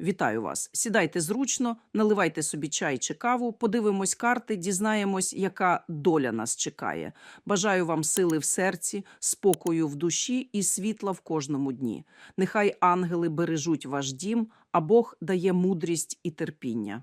Вітаю вас! Сідайте зручно, наливайте собі чай чи каву, подивимось карти, дізнаємось, яка доля нас чекає. Бажаю вам сили в серці, спокою в душі і світла в кожному дні. Нехай ангели бережуть ваш дім, а Бог дає мудрість і терпіння.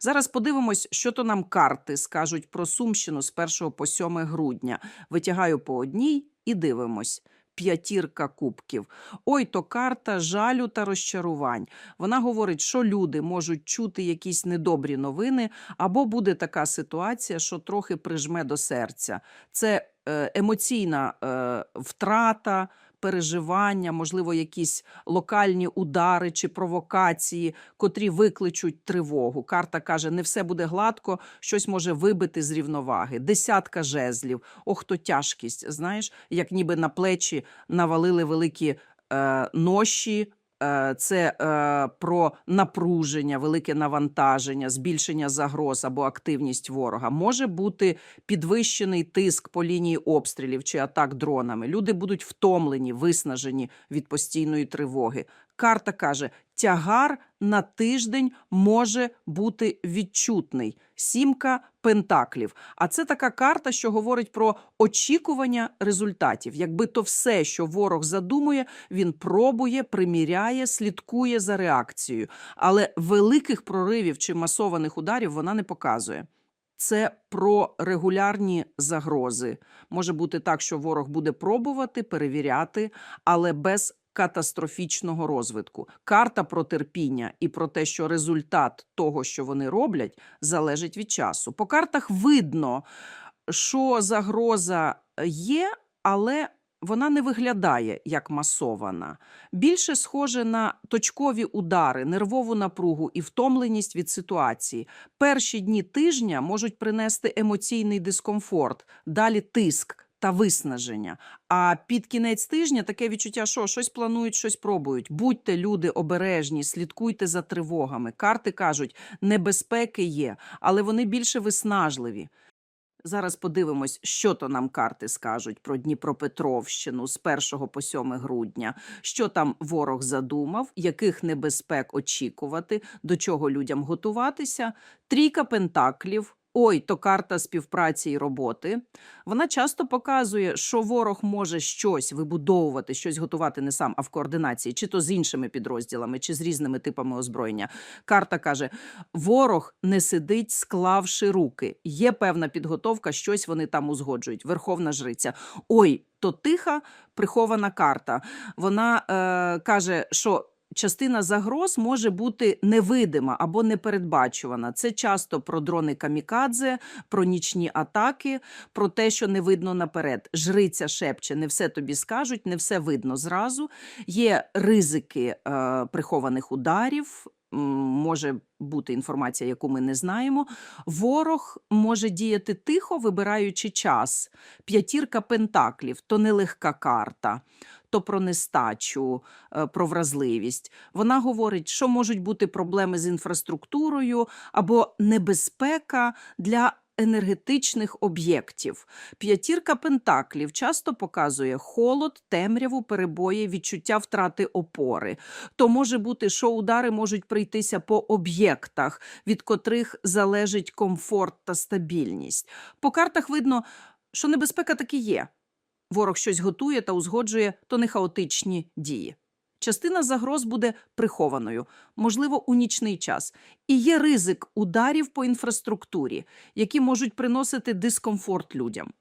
Зараз подивимось, що то нам карти скажуть про Сумщину з 1 по 7 грудня. Витягаю по одній і дивимось. П'ятірка кубків. Ой, то карта жалю та розчарувань. Вона говорить, що люди можуть чути якісь недобрі новини, або буде така ситуація, що трохи прижме до серця. Це е, емоційна е, втрата, переживання, можливо, якісь локальні удари чи провокації, котрі викличуть тривогу. Карта каже, не все буде гладко, щось може вибити з рівноваги. Десятка жезлів. Ох, то тяжкість. Знаєш, як ніби на плечі навалили великі е, ноші. Е, Це е, про напруження, велике навантаження, збільшення загроз або активність ворога. Може бути підвищений тиск по лінії обстрілів чи атак дронами. Люди будуть втомлені, виснажені від постійної тривоги. Карта каже: тягар на тиждень може бути відчутний. Сімка пентаклів. А це така карта, що говорить про очікування результатів. Якби то все, що ворог задумує, він пробує, приміряє, слідкує за реакцією. Але великих проривів чи масованих ударів вона не показує. Це про регулярні загрози. Може бути так, що ворог буде пробувати, перевіряти, але без катастрофічного розвитку. Карта про терпіння і про те, що результат того, що вони роблять, залежить від часу. По картах видно, що загроза є, але вона не виглядає як масована. Більше схоже на точкові удари, нервову напругу і втомленість від ситуації. Перші дні тижня можуть принести емоційний дискомфорт, далі тиск. Та виснаження. А під кінець тижня таке відчуття, що щось планують, щось пробують. Будьте люди обережні, слідкуйте за тривогами. Карти кажуть, небезпеки є, але вони більше виснажливі. Зараз подивимось, що то нам карти скажуть про Дніпропетровщину з 1 по 7 грудня, що там ворог задумав, яких небезпек очікувати, до чого людям готуватися. Трійка пентаклів. Ой, то карта співпраці і роботи. Вона часто показує, що ворог може щось вибудовувати, щось готувати не сам, а в координації, чи то з іншими підрозділами, чи з різними типами озброєння. Карта каже: ворог не сидить, склавши руки. Є певна підготовка, щось вони там узгоджують. Верховна жриця. Ой, то тиха прихована карта. Вона е, каже, що. Частина загроз може бути невидима або непередбачувана. Це часто про дрони камікадзе, про нічні атаки, про те, що не видно наперед. Жриця шепче, не все тобі скажуть, не все видно зразу. Є ризики е, прихованих ударів. Може бути інформація, яку ми не знаємо. Ворог може діяти тихо, вибираючи час. П'ятірка пентаклів то нелегка карта то про нестачу, е, про вразливість. Вона говорить, що можуть бути проблеми з інфраструктурою або небезпека для. Енергетичних об'єктів. П'ятірка пентаклів часто показує холод, темряву, перебої, відчуття втрати опори. То може бути, що удари можуть прийтися по об'єктах, від котрих залежить комфорт та стабільність. По картах видно, що небезпека таки є ворог щось готує та узгоджує, то не хаотичні дії. Частина загроз буде прихованою, можливо, у нічний час, і є ризик ударів по інфраструктурі, які можуть приносити дискомфорт людям.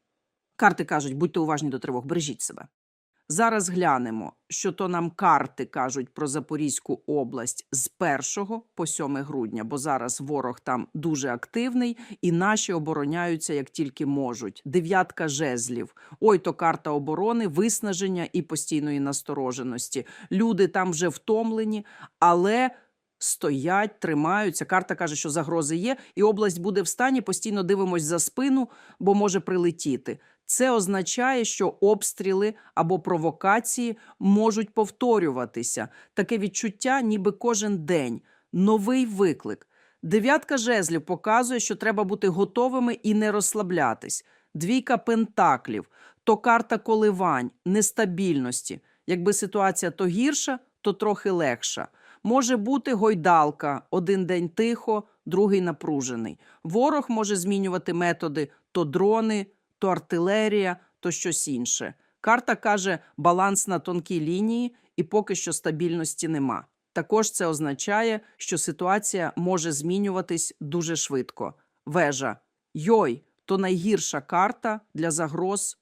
Карти кажуть, будьте уважні до тривог, бережіть себе. Зараз глянемо, що то нам карти кажуть про Запорізьку область з 1 по 7 грудня, бо зараз ворог там дуже активний, і наші обороняються як тільки можуть. Дев'ятка жезлів. Ой, то карта оборони, виснаження і постійної настороженості. Люди там вже втомлені, але. Стоять, тримаються. Карта каже, що загрози є, і область буде в стані. Постійно дивимось за спину, бо може прилетіти. Це означає, що обстріли або провокації можуть повторюватися. Таке відчуття, ніби кожен день. Новий виклик. Дев'ятка жезлів показує, що треба бути готовими і не розслаблятись. Двійка пентаклів то карта коливань, нестабільності. Якби ситуація то гірша, то трохи легша. Може бути гойдалка, один день тихо, другий напружений. Ворог може змінювати методи то дрони, то артилерія, то щось інше. Карта каже баланс на тонкій лінії, і поки що стабільності нема. Також це означає, що ситуація може змінюватись дуже швидко. Вежа. Йой, то найгірша карта для загроз.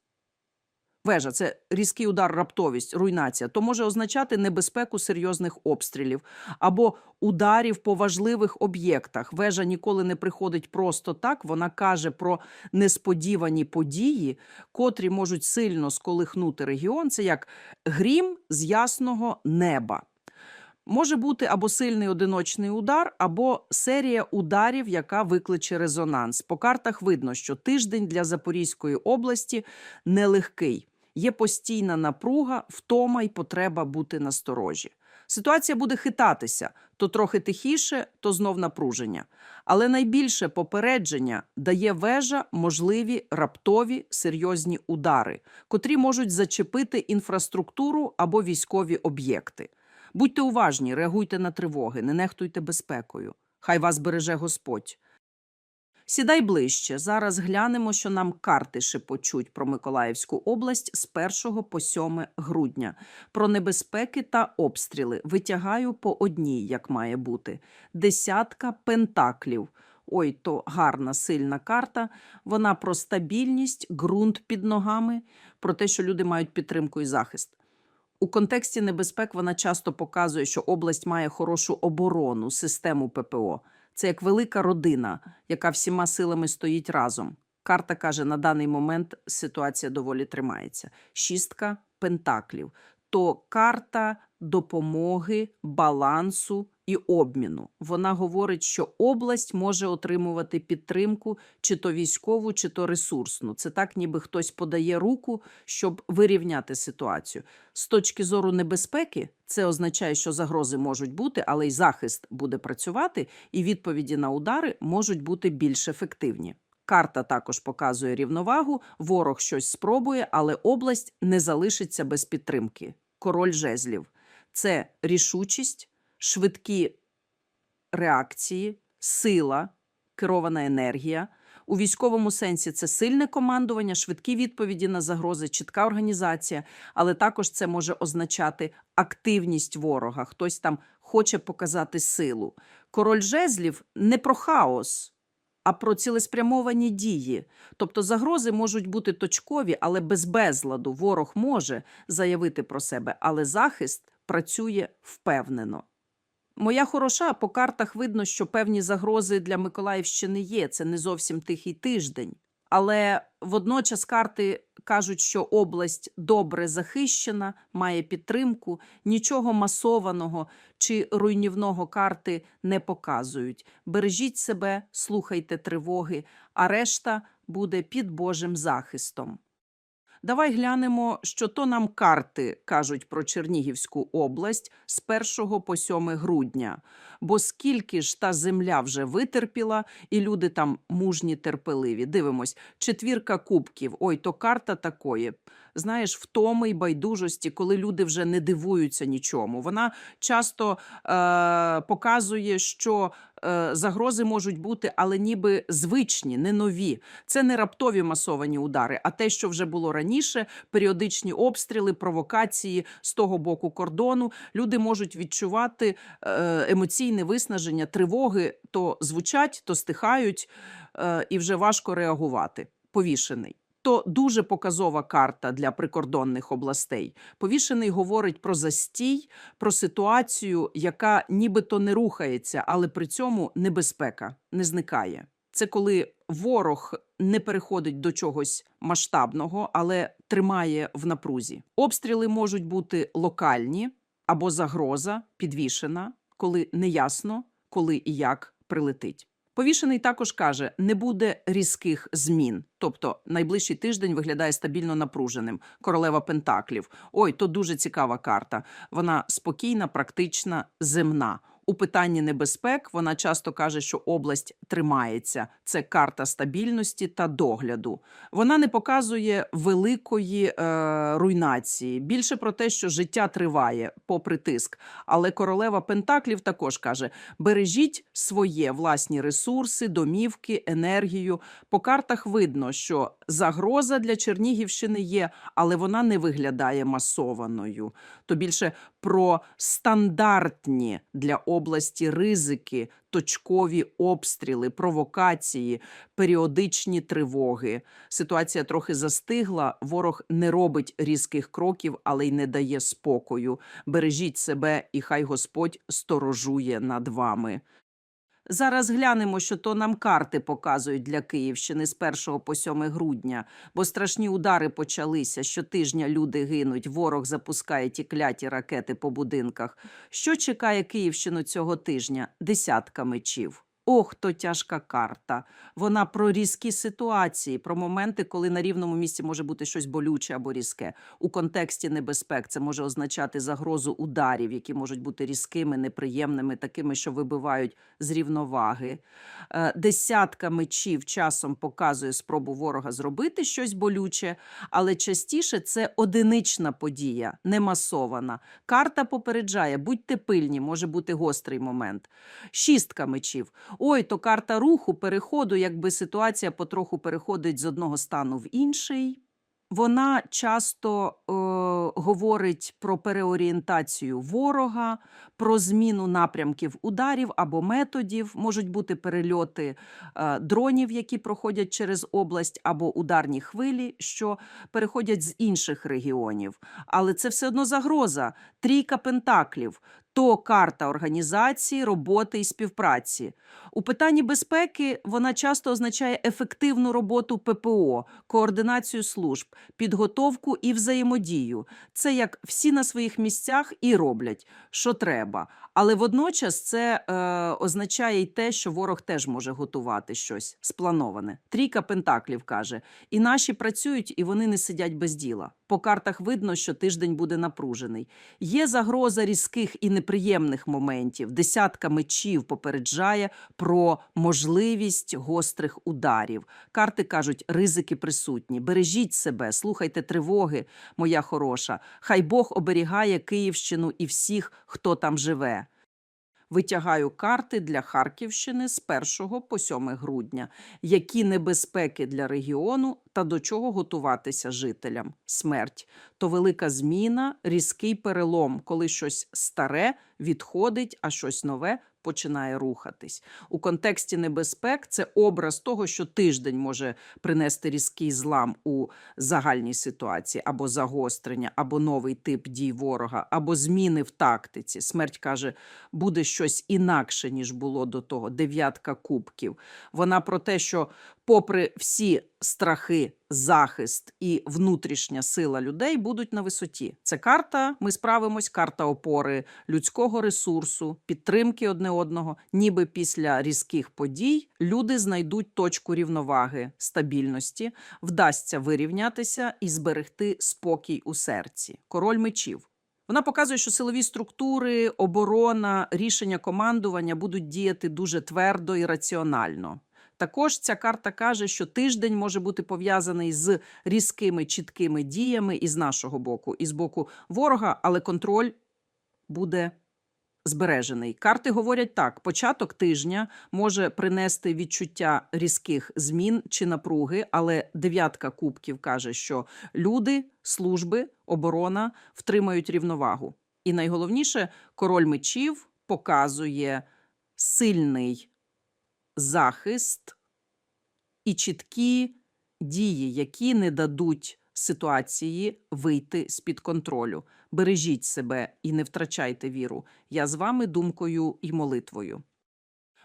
Вежа це різкий удар, раптовість, руйнація. То може означати небезпеку серйозних обстрілів або ударів по важливих об'єктах. Вежа ніколи не приходить просто так. Вона каже про несподівані події, котрі можуть сильно сколихнути регіон. Це як грім з ясного неба. Може бути або сильний одиночний удар, або серія ударів, яка викличе резонанс. По картах видно, що тиждень для Запорізької області нелегкий. Є постійна напруга, втома й потреба бути насторожі. Ситуація буде хитатися то трохи тихіше, то знов напруження. Але найбільше попередження дає вежа можливі раптові серйозні удари, котрі можуть зачепити інфраструктуру або військові об'єкти. Будьте уважні, реагуйте на тривоги, не нехтуйте безпекою. Хай вас береже Господь. Сідай ближче. Зараз глянемо, що нам карти шепочуть про Миколаївську область з 1 по 7 грудня. Про небезпеки та обстріли витягаю по одній, як має бути. Десятка пентаклів. Ой, то гарна, сильна карта. Вона про стабільність, ґрунт під ногами, про те, що люди мають підтримку і захист. У контексті небезпек вона часто показує, що область має хорошу оборону, систему ППО. Це як велика родина, яка всіма силами стоїть разом. Карта каже, на даний момент ситуація доволі тримається. Шістка пентаклів то карта допомоги, балансу і обміну. Вона говорить, що область може отримувати підтримку, чи то військову, чи то ресурсну. Це так, ніби хтось подає руку, щоб вирівняти ситуацію. З точки зору небезпеки, це означає, що загрози можуть бути, але й захист буде працювати, і відповіді на удари можуть бути більш ефективні. Карта також показує рівновагу, ворог щось спробує, але область не залишиться без підтримки. Король жезлів це рішучість, швидкі реакції, сила, керована енергія. У військовому сенсі це сильне командування, швидкі відповіді на загрози, чітка організація, але також це може означати активність ворога. Хтось там хоче показати силу. Король жезлів не про хаос, а про цілеспрямовані дії. Тобто загрози можуть бути точкові, але без безладу ворог може заявити про себе, але захист працює впевнено. Моя хороша, по картах видно, що певні загрози для Миколаївщини є. Це не зовсім тихий тиждень. Але водночас карти кажуть, що область добре захищена, має підтримку, нічого масованого чи руйнівного карти не показують. Бережіть себе, слухайте тривоги, а решта буде під Божим захистом. Давай глянемо, що то нам карти кажуть про Чернігівську область з 1 по 7 грудня. Бо скільки ж та земля вже витерпіла, і люди там мужні, терпеливі. Дивимось, четвірка кубків. Ой, то карта такої. Знаєш, втоми й байдужості, коли люди вже не дивуються нічому. Вона часто е- показує, що загрози можуть бути, але ніби звичні, не нові. Це не раптові масовані удари, а те, що вже було раніше, періодичні обстріли, провокації з того боку кордону. Люди можуть відчувати е, емоційне виснаження, тривоги то звучать, то стихають, е, і вже важко реагувати. Повішений. То дуже показова карта для прикордонних областей. Повішений говорить про застій, про ситуацію, яка нібито не рухається, але при цьому небезпека не зникає. Це коли ворог не переходить до чогось масштабного, але тримає в напрузі. Обстріли можуть бути локальні або загроза підвішена, коли неясно, коли і як прилетить. Повішений також каже, не буде різких змін. Тобто найближчий тиждень виглядає стабільно напруженим. Королева Пентаклів. Ой, то дуже цікава карта. Вона спокійна, практична, земна. У питанні небезпек вона часто каже, що область тримається. Це карта стабільності та догляду. Вона не показує великої е, руйнації, більше про те, що життя триває, попри тиск. Але королева Пентаклів також каже: бережіть своє власні ресурси, домівки, енергію. По картах видно, що загроза для Чернігівщини є, але вона не виглядає масованою. То більше про стандартні для області ризики, точкові обстріли, провокації, періодичні тривоги. Ситуація трохи застигла. Ворог не робить різких кроків, але й не дає спокою. Бережіть себе, і хай Господь сторожує над вами. Зараз глянемо, що то нам карти показують для Київщини з 1 по 7 грудня, бо страшні удари почалися. Щотижня люди гинуть, ворог запускає ті кляті ракети по будинках. Що чекає Київщину цього тижня? Десятка мечів. Ох, то тяжка карта. Вона про різкі ситуації, про моменти, коли на рівному місці може бути щось болюче або різке. У контексті небезпек це може означати загрозу ударів, які можуть бути різкими, неприємними, такими, що вибивають з рівноваги. Е, Десятка мечів часом показує спробу ворога зробити щось болюче, але частіше це одинична подія, не масована. Карта попереджає, будьте пильні, може бути гострий момент. Шістка мечів. Ой, то карта руху, переходу, якби ситуація потроху переходить з одного стану в інший. Вона часто е, говорить про переорієнтацію ворога, про зміну напрямків ударів або методів. Можуть бути перельоти е, дронів, які проходять через область, або ударні хвилі, що переходять з інших регіонів. Але це все одно загроза. Трійка пентаклів. То карта організації, роботи і співпраці. У питанні безпеки вона часто означає ефективну роботу ППО, координацію служб, підготовку і взаємодію. Це як всі на своїх місцях і роблять, що треба. Але водночас це е, означає й те, що ворог теж може готувати щось сплановане. Трійка пентаклів каже: і наші працюють, і вони не сидять без діла. По картах видно, що тиждень буде напружений. Є загроза різких і неприємних моментів. Десятка мечів попереджає про можливість гострих ударів. Карти кажуть, ризики присутні. Бережіть себе, слухайте тривоги, моя хороша. Хай Бог оберігає Київщину і всіх, хто там живе. Витягаю карти для Харківщини з 1 по 7 грудня. Які небезпеки для регіону та до чого готуватися жителям? Смерть то велика зміна, різкий перелом, коли щось старе відходить, а щось нове починає рухатись. У контексті небезпек це образ того, що тиждень може принести різкий злам у загальній ситуації, або загострення, або новий тип дій ворога, або зміни в тактиці. Смерть каже, буде щось інакше, ніж було до того. Дев'ятка кубків. Вона про те, що, попри всі страхи, захист і внутрішня сила людей будуть на висоті. Це карта. Ми справимось, карта опори людського ресурсу, підтримки одне одного. Ніби після різких подій люди знайдуть точку рівноваги, стабільності, вдасться вирівнятися і зберегти спокій у серці. Король мечів. Вона показує, що силові структури, оборона, рішення командування будуть діяти дуже твердо і раціонально. Також ця карта каже, що тиждень може бути пов'язаний з різкими чіткими діями і з нашого боку, і з боку ворога, але контроль буде збережений. Карти говорять так: початок тижня може принести відчуття різких змін чи напруги, але дев'ятка кубків каже, що люди, служби, оборона втримають рівновагу. І найголовніше, король мечів показує сильний захист і чіткі дії, які не дадуть ситуації вийти з-під контролю. Бережіть себе і не втрачайте віру. Я з вами думкою і молитвою.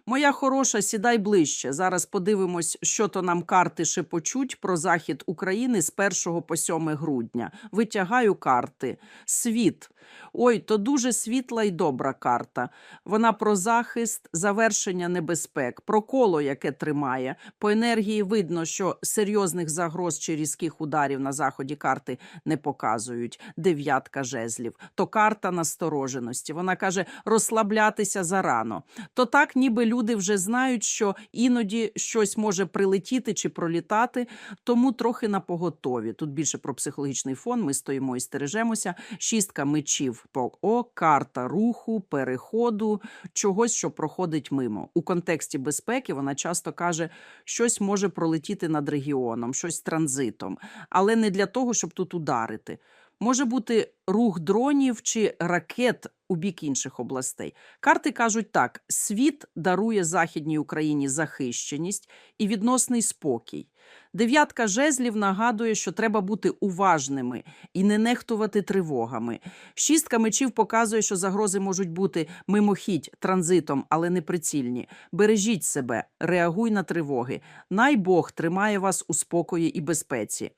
Моя хороша, сідай ближче. Зараз подивимось, що то нам карти шепочуть про захід України з 1 по 7 грудня. Витягаю карти. Світ. Ой, то дуже світла і добра карта. Вона про захист, завершення небезпек, про коло, яке тримає. По енергії видно, що серйозних загроз чи різких ударів на заході карти не показують. Дев'ятка жезлів. То карта настороженості. Вона каже розслаблятися зарано. То так, ніби люди вже знають, що іноді щось може прилетіти чи пролітати, тому трохи на поготові. Тут більше про психологічний фон. Ми стоїмо і стережемося. Шістка мечів по карта руху, переходу, чогось, що проходить мимо. У контексті безпеки вона часто каже, щось може пролетіти над регіоном, щось транзитом, але не для того, щоб тут ударити. Може бути рух дронів чи ракет у бік інших областей. Карти кажуть так: світ дарує Західній Україні захищеність і відносний спокій. Дев'ятка жезлів нагадує, що треба бути уважними і не нехтувати тривогами. Шістка мечів показує, що загрози можуть бути мимохідь, транзитом, але не прицільні. Бережіть себе, реагуй на тривоги. Най Бог тримає вас у спокої і безпеці.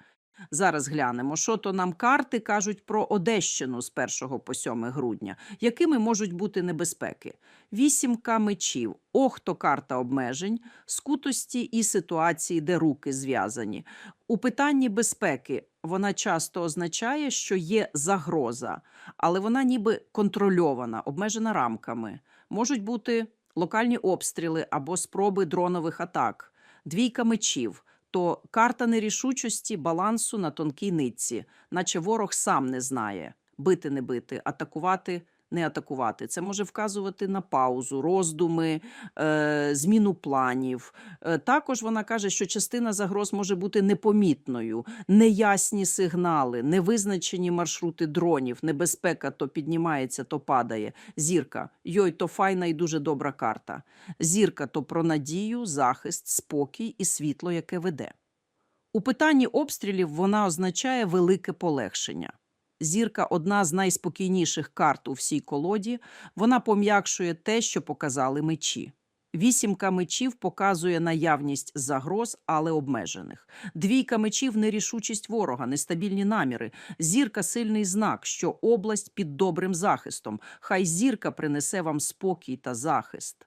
Зараз глянемо, що то нам карти кажуть про Одещину з 1 по 7 грудня, якими можуть бути небезпеки. Вісімка мечів, ох, то карта обмежень, скутості і ситуації, де руки зв'язані. У питанні безпеки вона часто означає, що є загроза, але вона ніби контрольована, обмежена рамками. Можуть бути локальні обстріли або спроби дронових атак, двійка мечів то карта нерішучості, балансу на тонкій нитці, наче ворог сам не знає бити, не бити, атакувати. Не атакувати. Це може вказувати на паузу, роздуми, е, зміну планів. Е, також вона каже, що частина загроз може бути непомітною, неясні сигнали, невизначені маршрути дронів, небезпека то піднімається, то падає. Зірка. Йой, то файна і дуже добра карта. Зірка то про надію, захист, спокій і світло, яке веде. У питанні обстрілів вона означає велике полегшення. Зірка одна з найспокійніших карт у всій колоді. Вона пом'якшує те, що показали мечі. Вісімка мечів показує наявність загроз, але обмежених. Двійка мечів нерішучість ворога, нестабільні наміри. Зірка сильний знак, що область під добрим захистом. Хай зірка принесе вам спокій та захист.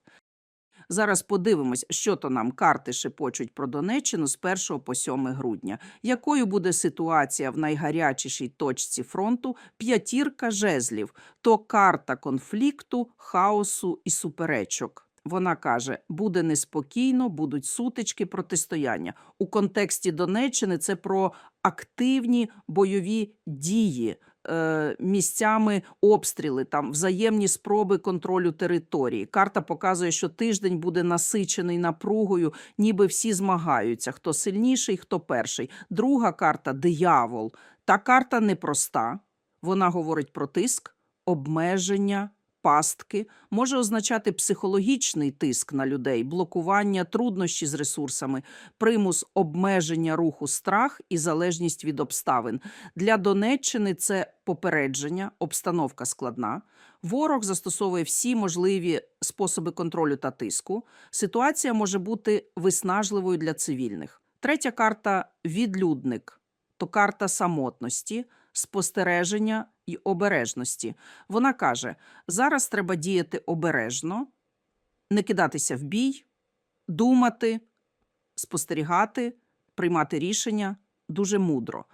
Зараз подивимось, що то нам карти шепочуть про Донеччину з 1 по 7 грудня. Якою буде ситуація в найгарячішій точці фронту п'ятірка жезлів, то карта конфлікту, хаосу і суперечок. Вона каже: буде неспокійно, будуть сутички, протистояння. У контексті Донеччини це про активні бойові дії. Е, Місцями обстріли, там взаємні спроби контролю території. Карта показує, що тиждень буде насичений напругою, ніби всі змагаються: хто сильніший, хто перший. Друга карта диявол. Та карта непроста. Вона говорить про тиск, обмеження, пастки, може означати психологічний тиск на людей, блокування, труднощі з ресурсами, примус обмеження руху, страх і залежність від обставин. Для Донеччини це попередження, обстановка складна. Ворог застосовує всі можливі способи контролю та тиску. Ситуація може бути виснажливою для цивільних. Третя карта відлюдник, то карта самотності, спостереження і обережності. Вона каже: зараз треба діяти обережно, не кидатися в бій, думати, спостерігати, приймати рішення дуже мудро.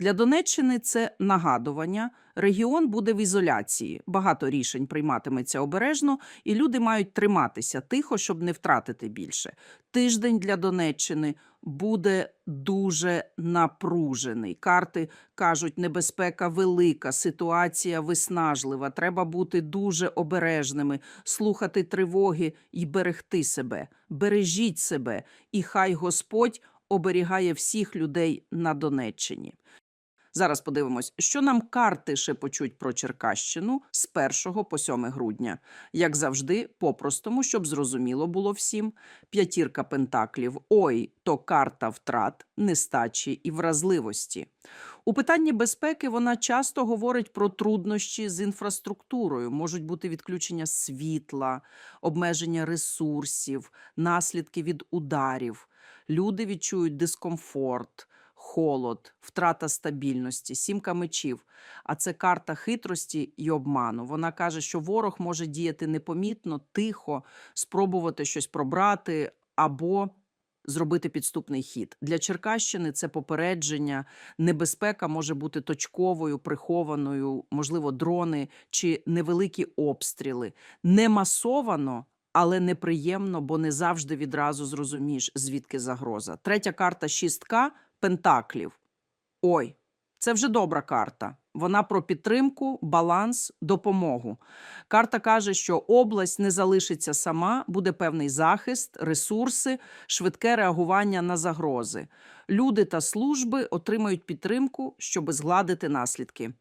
Для Донеччини це нагадування. Регіон буде в ізоляції. Багато рішень прийматиметься обережно, і люди мають триматися тихо, щоб не втратити більше. Тиждень для Донеччини буде дуже напружений. Карти кажуть, небезпека велика, ситуація виснажлива. Треба бути дуже обережними, слухати тривоги і берегти себе. Бережіть себе, і хай Господь оберігає всіх людей на Донеччині. Зараз подивимось, що нам карти шепочуть про Черкащину з 1 по 7 грудня. Як завжди, по-простому, щоб зрозуміло було всім. П'ятірка пентаклів. Ой, то карта втрат, нестачі і вразливості. У питанні безпеки вона часто говорить про труднощі з інфраструктурою. Можуть бути відключення світла, обмеження ресурсів, наслідки від ударів. Люди відчують дискомфорт. Холод, втрата стабільності, сімка мечів. А це карта хитрості і обману. Вона каже, що ворог може діяти непомітно, тихо, спробувати щось пробрати або зробити підступний хід. Для Черкащини це попередження, небезпека може бути точковою, прихованою, можливо, дрони чи невеликі обстріли. Не масовано, але неприємно, бо не завжди відразу зрозумієш, звідки загроза. Третя карта шістка пентаклів. Ой, це вже добра карта. Вона про підтримку, баланс, допомогу. Карта каже, що область не залишиться сама, буде певний захист, ресурси, швидке реагування на загрози. Люди та служби отримають підтримку, щоб згладити наслідки.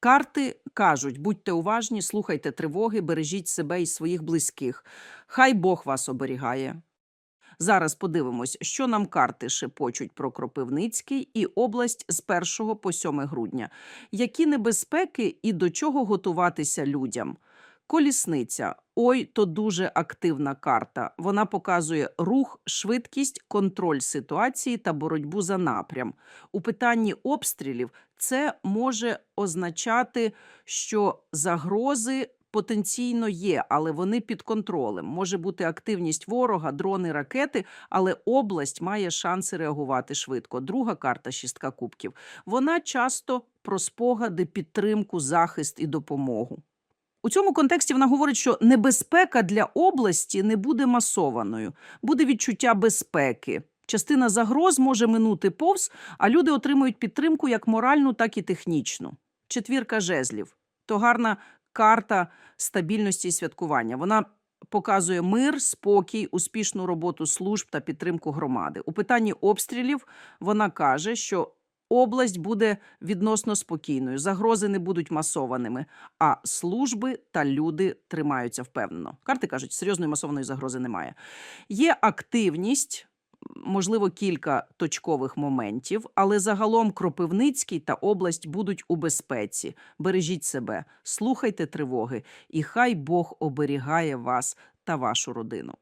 Карти кажуть: будьте уважні, слухайте тривоги, бережіть себе і своїх близьких. Хай Бог вас оберігає. Зараз подивимось, що нам карти шепочуть про Кропивницький і область з 1 по 7 грудня. Які небезпеки і до чого готуватися людям? Колісниця. Ой, то дуже активна карта. Вона показує рух, швидкість, контроль ситуації та боротьбу за напрям. У питанні обстрілів це може означати, що загрози потенційно є, але вони під контролем. Може бути активність ворога, дрони, ракети, але область має шанси реагувати швидко. Друга карта шістка кубків. Вона часто про спогади, підтримку, захист і допомогу. У цьому контексті вона говорить, що небезпека для області не буде масованою, буде відчуття безпеки. Частина загроз може минути повз, а люди отримують підтримку як моральну, так і технічну. Четвірка жезлів то гарна карта стабільності і святкування. Вона показує мир, спокій, успішну роботу служб та підтримку громади. У питанні обстрілів вона каже, що область буде відносно спокійною, загрози не будуть масованими, а служби та люди тримаються впевнено. Карти кажуть, серйозної масованої загрози немає. Є активність. Можливо, кілька точкових моментів, але загалом Кропивницький та область будуть у безпеці. Бережіть себе, слухайте тривоги, і хай Бог оберігає вас та вашу родину.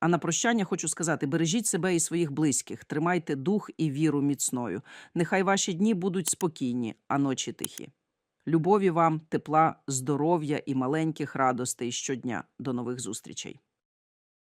А на прощання хочу сказати: бережіть себе і своїх близьких, тримайте дух і віру міцною. Нехай ваші дні будуть спокійні, а ночі тихі. Любові вам, тепла, здоров'я і маленьких радостей щодня. До нових зустрічей.